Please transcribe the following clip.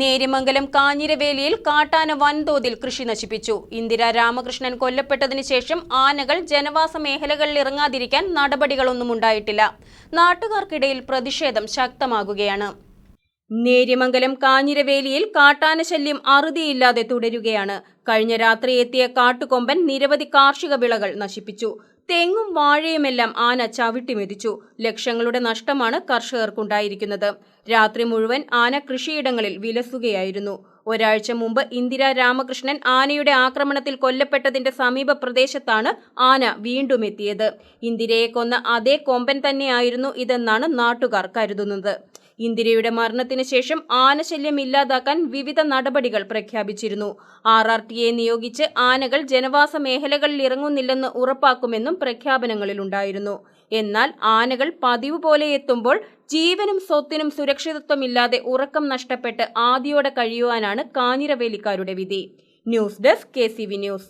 നേര്യമംഗലം കാഞ്ഞിരവേലിയിൽ കാട്ടാന വൻതോതിൽ കൃഷി നശിപ്പിച്ചു. ഇന്ദിര രാമകൃഷ്ണൻ കൊല്ലപ്പെട്ടതിനു ശേഷം ആനകൾ ജനവാസ മേഖലകളിൽ ഇറങ്ങാതിരിക്കാൻ നടപടികളൊന്നും ഉണ്ടായിട്ടില്ല. നാട്ടുകാർക്കിടയിൽ പ്രതിഷേധം ശക്തമാകുകയാണ്. നേര്യമംഗലം കാഞ്ഞിരവേലിയിൽ കാട്ടാന ശല്യം അറുതിയില്ലാതെ തുടരുകയാണ്. കഴിഞ്ഞ രാത്രി എത്തിയ കാട്ടുകൊമ്പൻ നിരവധി കാർഷിക വിളകൾ നശിപ്പിച്ചു. തെങ്ങും വാഴയുമെല്ലാം ആന ചവിട്ടിമെതിച്ചു ലക്ഷങ്ങളുടെ നഷ്ടമാണ് കർഷകർക്കുണ്ടായിരിക്കുന്നത്. രാത്രി മുഴുവൻ ആന കൃഷിയിടങ്ങളിൽ വിലസുകയായിരുന്നു. ഒരാഴ്ച മുമ്പ് ഇന്ദിര രാമകൃഷ്ണൻ ആനയുടെ ആക്രമണത്തിൽ കൊല്ലപ്പെട്ടതിന്റെ സമീപ പ്രദേശത്താണ് ആന വീണ്ടും എത്തിയത്. ഇന്ദിരയെ കൊന്ന അതേ കൊമ്പൻ തന്നെയായിരുന്നു ഇതെന്നാണ് നാട്ടുകാർ കരുതുന്നത്. ഇന്ദിരയുടെ മരണത്തിന് ശേഷം ആനശല്യം ഇല്ലാതാക്കാൻ വിവിധ നടപടികൾ പ്രഖ്യാപിച്ചിരുന്നു. ആർ ആർ ടിയെ നിയോഗിച്ച് ആനകൾ ജനവാസ മേഖലകളിൽ ഇറങ്ങുന്നില്ലെന്ന് ഉറപ്പാക്കുമെന്നും പ്രഖ്യാപനങ്ങളിലുണ്ടായിരുന്നു. എന്നാൽ ആനകൾ പതിവ് പോലെ എത്തുമ്പോൾ ജീവനും സ്വത്തിനും സുരക്ഷിതത്വമില്ലാതെ ഉറക്കം നഷ്ടപ്പെട്ട് ആദിയോടെ കഴിയുവാനാണ് കാഞ്ഞിരവേലിക്കാരുടെ വിധി. News desk K news.